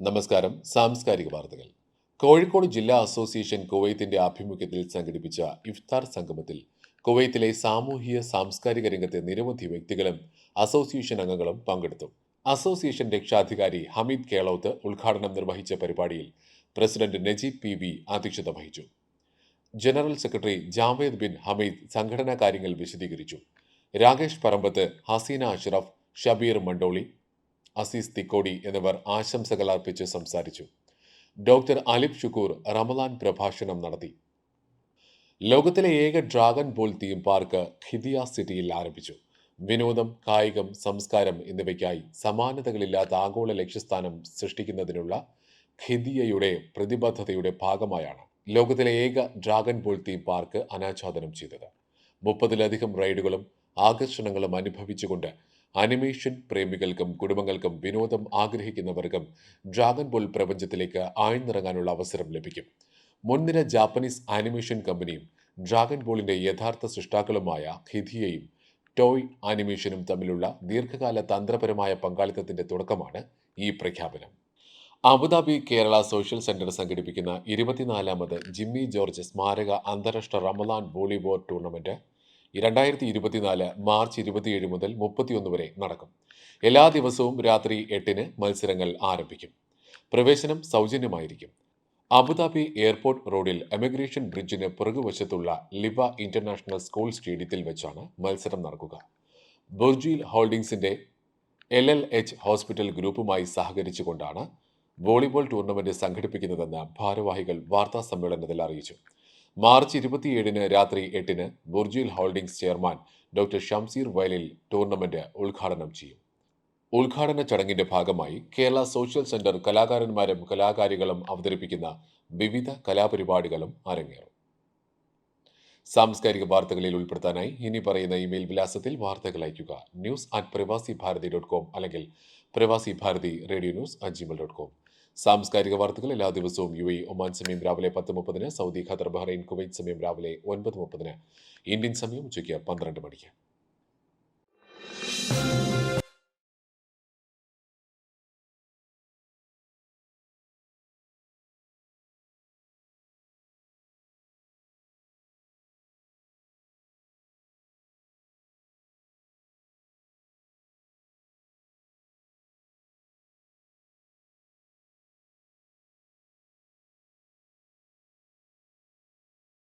നമസ്കാരം. സാംസ്കാരിക വാർത്തകൾ. കോഴിക്കോട് ജില്ലാ അസോസിയേഷൻ കുവൈത്തിന്റെ ആഭിമുഖ്യത്തിൽ സംഘടിപ്പിച്ച ഇഫ്താർ സംഗമത്തിൽ കുവൈത്തിലെ സാമൂഹിക സാംസ്കാരിക രംഗത്തെ നിരവധി വ്യക്തികളും അസോസിയേഷൻ അംഗങ്ങളും പങ്കെടുത്തു. അസോസിയേഷൻ രക്ഷാധികാരി ഹമീദ് കേളൌത്ത് ഉദ്ഘാടനം നിർവഹിച്ച പരിപാടിയിൽ പ്രസിഡന്റ് നജീബ് പി വി അധ്യക്ഷത വഹിച്ചു. General secretary Javed bin Hameed സംഘടനാ കാര്യങ്ങൾ വിശദീകരിച്ചു. രാകേഷ് പറമ്പത്ത് ഹസീന അഷ്റഫ് ഷബീർ മണ്ടോളി അസീസ് തിക്കോടി എന്നിവർ ആശംസകൾ അർപ്പിച്ച് സംസാരിച്ചു. ഡോക്ടർ അലിഫ് ഷുക്കൂർ റമലാൻ പ്രഭാഷണം നടത്തി. ലോകത്തിലെ ഏക dragon ball theme park Qiddiya സിറ്റിയിൽ ആരംഭിച്ചു. വിനോദം കായികം സംസ്കാരം എന്നിവയ്ക്കായി സമാനതകളില്ലാത്ത ആഗോള ലക്ഷ്യസ്ഥാനം സൃഷ്ടിക്കുന്നതിനുള്ള ഖിദിയയുടെ പ്രതിബദ്ധതയുടെ ഭാഗമായാണ് ലോകത്തിലെ ഏക ഡ്രാഗൺ ബോൾ തീം പാർക്ക് അനാച്ഛാദനം ചെയ്തത്. മുപ്പതിലധികം റൈഡുകളും ആകർഷണങ്ങളും അനുഭവിച്ചുകൊണ്ട് അനിമേഷൻ പ്രേമികൾക്കും കുടുംബങ്ങൾക്കും വിനോദം ആഗ്രഹിക്കുന്നവർക്കും ഡ്രാഗൺ ബോൾ പ്രപഞ്ചത്തിലേക്ക് ആഴ്ന്നിറങ്ങാനുള്ള അവസരം ലഭിക്കും. മുൻനിര ജാപ്പനീസ് ആനിമേഷൻ കമ്പനിയും ഡ്രാഗൺ ബോളിന്റെ യഥാർത്ഥ സൃഷ്ടാക്കളുമായ ഖിധിയയും ടോയ് ആനിമേഷനും തമ്മിലുള്ള ദീർഘകാല തന്ത്രപരമായ പങ്കാളിത്തത്തിന്റെ തുടക്കമാണ് ഈ പ്രഖ്യാപനം. അബുദാബി കേരള സോഷ്യൽ സെന്റർ സംഘടിപ്പിക്കുന്ന ഇരുപത്തിനാലാമത് ജിമ്മി ജോർജ് സ്മാരക അന്താരാഷ്ട്ര റമലാൻ വോളിബോൾ ടൂർണമെന്റ് രണ്ടായിരത്തി ഇരുപത്തിനാല് മാർച്ച് ഇരുപത്തിയേഴ് മുതൽ മുപ്പത്തിയൊന്ന് വരെ നടക്കും. എല്ലാ ദിവസവും രാത്രി എട്ടിന് മത്സരങ്ങൾ ആരംഭിക്കും. പ്രവേശനം സൗജന്യമായിരിക്കും. അബുദാബി എയർപോർട്ട് റോഡിൽ എമിഗ്രേഷൻ ബ്രിഡ്ജിന് പുറകുവശത്തുള്ള ലിബ ഇന്റർനാഷണൽ സ്കൂൾ സ്റ്റേഡിയത്തിൽ വെച്ചാണ് മത്സരം നടക്കുക. ബുർജീൽ ഹോൾഡിംഗ്സിന്റെ എൽ എൽ എച്ച് ഹോസ്പിറ്റൽ ഗ്രൂപ്പുമായി സഹകരിച്ചുകൊണ്ടാണ് വോളിബോൾ ടൂർണമെന്റ് സംഘടിപ്പിക്കുന്നതെന്ന് ഭാരവാഹികൾ വാർത്താ സമ്മേളനത്തിൽ അറിയിച്ചു. മാർച്ച് ഇരുപത്തിയേഴിന് രാത്രി എട്ടിന് Burjeel holdings chairman doctor Shamsheer Vayalil tournament ഉദ്ഘാടനം ചെയ്യും. ഉദ്ഘാടന ചടങ്ങിന്റെ ഭാഗമായി കേരള സോഷ്യൽ സെന്റർ കലാകാരന്മാരും കലാകാരികളും അവതരിപ്പിക്കുന്ന വിവിധ കലാപരിപാടികളും അരങ്ങേറും. സാംസ്കാരിക വാർത്തകളിൽ ഉൾപ്പെടുത്താനായി ഇനി പറയുന്ന ഇമെയിൽ വിലാസത്തിൽ വാർത്തകൾ അയയ്ക്കുക. ന്യൂസ് അറ്റ് പ്രവാസി ഭാരതി ഡോട്ട് കോം അല്ലെങ്കിൽ Pravasi Bharathi radio news at Gmail dot com. സാംസ്കാരിക വാർത്തകൾ എല്ലാ ദിവസവും യു എ ഒമാൻ സമയം രാവിലെ പത്ത് മുപ്പതിന് സൗദി ഖത്തർ ബഹ്റൈൻ കുവൈറ്റ് സമയം രാവിലെ ഒൻപത് മുപ്പതിന്. ഇന്ത്യൻ സമയം ഉച്ചയ്ക്ക് പന്ത്രണ്ട് മണിക്ക്.